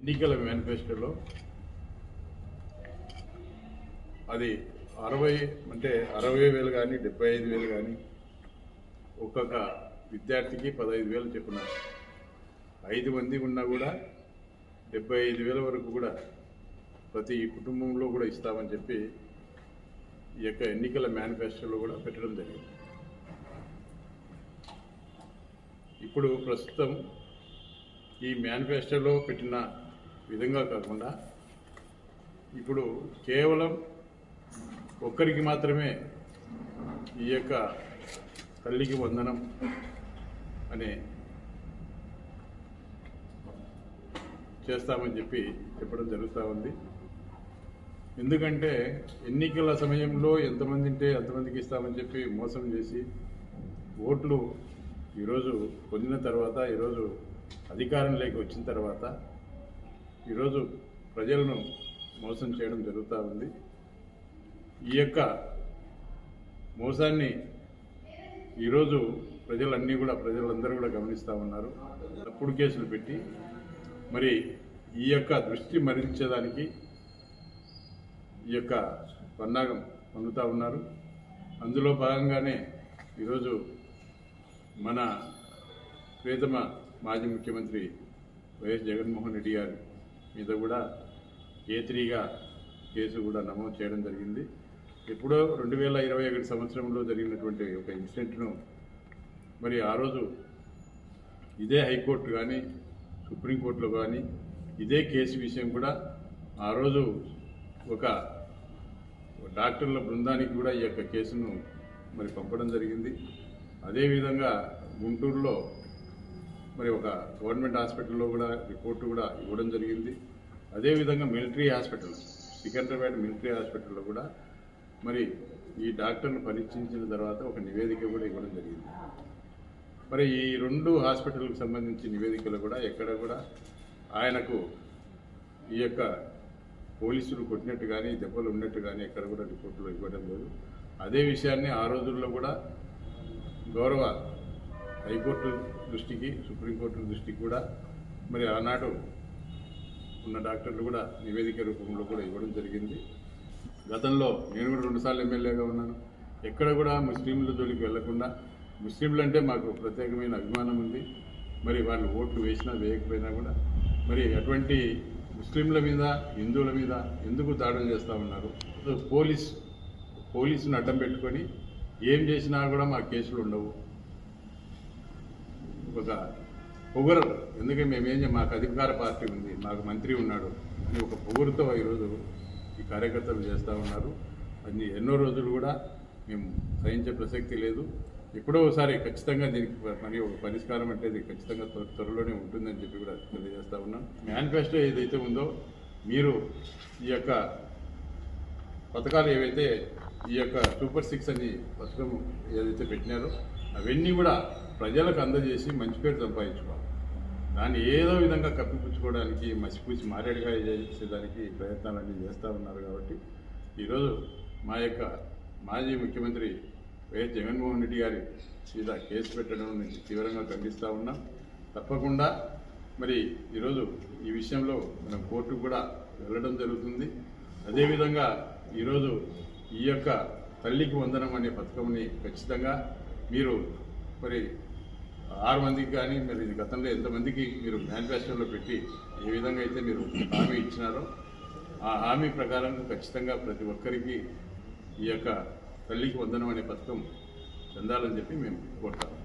ఎన్నికల మేనిఫెస్టోలో అది అరవై అంటే అరవై వేలు కానీ డెబ్బై ఐదు వేలు కానీ ఒక్కొక్క విద్యార్థికి పదహైదు వేలు చెప్పున. ఐదు మంది ఉన్నా కూడా డెబ్బై ఐదు వేల వరకు కూడా ప్రతి కుటుంబంలో కూడా ఇస్తామని చెప్పి ఈ యొక్క ఎన్నికల మేనిఫెస్టోలో కూడా పెట్టడం జరిగింది. ఇప్పుడు ప్రస్తుతం ఈ మేనిఫెస్టోలో పెట్టిన విధంగా కాకుండా ఇప్పుడు కేవలం ఒక్కరికి మాత్రమే ఈ యొక్క తల్లికి వందనం అనే చేస్తామని చెప్పి చెప్పడం జరుగుతూ ఉంది. ఎందుకంటే ఎన్నికల సమయంలో ఎంతమంది ఉంటే అంతమందికి ఇస్తామని చెప్పి మోసం చేసి ఓట్లు ఈరోజు పొందిన తర్వాత ఈరోజు అధికారంలోకి వచ్చిన తర్వాత ఈరోజు ప్రజలను మోసం చేయడం జరుగుతూ ఉంది. ఈ యొక్క మోసాన్ని ఈరోజు ప్రజలన్నీ కూడా ప్రజలందరూ కూడా గమనిస్తూ ఉన్నారు. తప్పుడు కేసులు పెట్టి మరి ఈ యొక్క దృష్టి మరించేదానికి ఈ యొక్క పన్నాగం పొందుతూ ఉన్నారు. అందులో భాగంగానే ఈరోజు మన ప్రియతమ మాజీ ముఖ్యమంత్రి వైఎస్ జగన్మోహన్ రెడ్డి గారు మీద కూడా ఏ త్రీగా కేసు కూడా నమోదు చేయడం జరిగింది. ఎప్పుడో రెండు వేల ఇరవై ఒకటి సంవత్సరంలో జరిగినటువంటి ఒక ఇన్సిడెంట్ను మరి ఆ రోజు ఇదే హైకోర్టు కానీ సుప్రీంకోర్టులో కానీ ఇదే కేసు విషయం కూడా ఆ రోజు ఒక డాక్టర్ల బృందానికి కూడా ఈ యొక్క కేసును మరి పంపడం జరిగింది. అదేవిధంగా గుంటూరులో మరి ఒక గవర్నమెంట్ హాస్పిటల్లో కూడా రిపోర్ట్ కూడా ఇవ్వడం జరిగింది. అదేవిధంగా మిలిటరీ హాస్పిటల్ సికింద్రాబాద్ మిలిటరీ హాస్పిటల్లో కూడా మరి ఈ డాక్టర్ను పరీక్షించిన తర్వాత ఒక నివేదిక కూడా ఇవ్వడం జరిగింది. మరి ఈ రెండు హాస్పిటల్కి సంబంధించి నివేదికలు కూడా ఎక్కడ కూడా ఆయనకు ఈ యొక్క పోలీసులు కొట్టినట్టు కానీ దెబ్బలు ఉన్నట్టు కానీ ఎక్కడ కూడా రిపోర్టులు ఇవ్వడం లేదు. అదే విషయాన్ని ఆ రోజుల్లో కూడా గౌరవ హైకోర్టు దృష్టికి సుప్రీంకోర్టు దృష్టికి కూడా మరి ఆనాడు ఉన్న డాక్టర్లు కూడా నివేదిక రూపంలో కూడా ఇవ్వడం జరిగింది. గతంలో నేను కూడా రెండుసార్లు ఎమ్మెల్యేగా ఉన్నాను. ఎక్కడ కూడా ముస్లింల జోలికి వెళ్ళకుండా ముస్లింలు అంటే మాకు ప్రత్యేకమైన అభిమానం ఉంది. మరి వాళ్ళు ఓట్లు వేసినా వేయకపోయినా కూడా మరి అటువంటి ముస్లింల మీద హిందువుల మీద ఎందుకు దాడులు చేస్తూ ఉన్నారు? పోలీస్ పోలీసును అడ్డం పెట్టుకొని ఏం చేసినా కూడా మా కేసులు ఉండవు. ఒక పొగరు ఎందుకంటే మేమేం మాకు అధికార పార్టీ ఉంది మాకు మంత్రి ఉన్నాడు అని ఒక పొగరుతో ఈరోజు ఈ కార్యకర్తలు చేస్తూ ఉన్నారు. అన్ని ఎన్నో రోజులు కూడా మేము సహించే ప్రసక్తి లేదు. ఎప్పుడో ఒకసారి ఖచ్చితంగా దీనికి మరి ఒక పరిష్కారం అంటే ఇది ఖచ్చితంగా త్వర- త్వరలోనే ఉంటుందని చెప్పి కూడా తెలియజేస్తా ఉన్నాం. మేనిఫెస్టో ఏదైతే ఉందో మీరు ఈ యొక్క పథకాలు ఏవైతే ఈ యొక్క సూపర్ సిక్స్ అని పథకం ఏదైతే పెట్టినారో అవన్నీ కూడా ప్రజలకు అందజేసి మంచి పేరు సంపాదించుకోవాలి. దాన్ని ఏదో విధంగా కప్పిపుచ్చుకోవడానికి మసిపూసి మారేడుగా చేసేదానికి ప్రయత్నాలన్నీ చేస్తూ ఉన్నారు కాబట్టి ఈరోజు మా యొక్క మాజీ ముఖ్యమంత్రి వైఎస్ జగన్మోహన్ రెడ్డి గారి మీద కేసు పెట్టడం నుంచి తీవ్రంగా ఖండిస్తూ ఉన్నాం. తప్పకుండా మరి ఈరోజు ఈ విషయంలో మనం కోర్టుకు కూడా వెళ్ళడం జరుగుతుంది. అదేవిధంగా ఈరోజు ఈ యొక్క తల్లికి వందనం అనే పథకంని ఖచ్చితంగా మీరు మరి ఆరు మందికి కానీ మరి ఇది గతంలో ఎంతమందికి మీరు మేనిఫెస్టోలో పెట్టి ఏ విధంగా అయితే మీరు హామీ ఇచ్చినారో ఆ హామీ ప్రకారం ఖచ్చితంగా ప్రతి ఒక్కరికి ఈ యొక్క తల్లికి వందనం అనే పథకం చెందాలని చెప్పి మేము కోరుతాము